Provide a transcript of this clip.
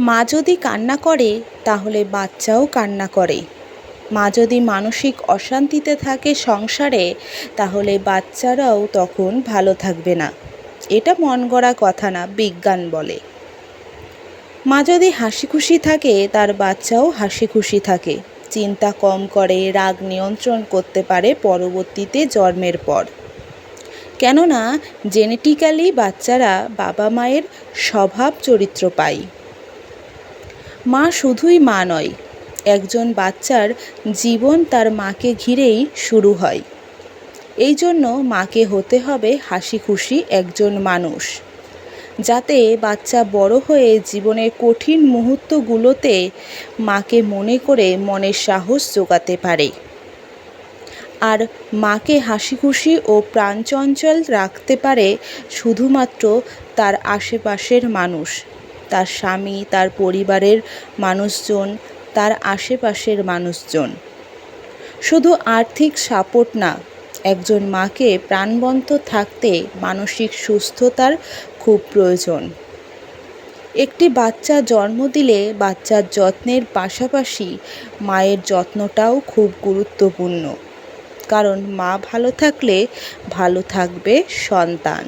মা যদি কান্না করে, তাহলে বাচ্চাও কান্না করে। মা যদি মানসিক অশান্তিতে থাকে সংসারে, তাহলে বাচ্চারাও তখন ভালো থাকবে না। এটা মন গড়া কথা না, বিজ্ঞান বলে। মা যদি হাসি খুশি থাকে, তার বাচ্চাও হাসি খুশি থাকে। চিন্তা কম করে, রাগ নিয়ন্ত্রণ করতে পারে পরবর্তীতে জন্মের পর। কেননা জেনেটিক্যালি বাচ্চারা বাবা মায়ের স্বভাব চরিত্র পায়। মা শুধুই মা নয়, একজন বাচ্চার জীবন তার মাকে ঘিরেই শুরু হয়। এই জন্য মাকে হতে হবে হাসি খুশি একজন মানুষ। যাতে বাচ্চা বড় হয়ে জীবনের কঠিন মুহূর্তগুলোতে মাকে মনে করে মনের সাহস জোগাতে পারে। আর মাকে হাসি খুশি ও প্রাণচঞ্চল রাখতে পারে শুধুমাত্র তার আশেপাশের মানুষ। তার স্বামী, তার পরিবারের মানুষজন, তার আশেপাশের মানুষজন। শুধু আর্থিক সাপোর্ট না, একজন মাকে প্রাণবন্ত থাকতে মানসিক সুস্থতার খুব প্রয়োজন। একটি বাচ্চা জন্ম দিলে বাচ্চার যত্নের পাশাপাশি মায়ের যত্নটাও খুব গুরুত্বপূর্ণ। কারণ মা ভালো থাকলে ভালো থাকবে সন্তান।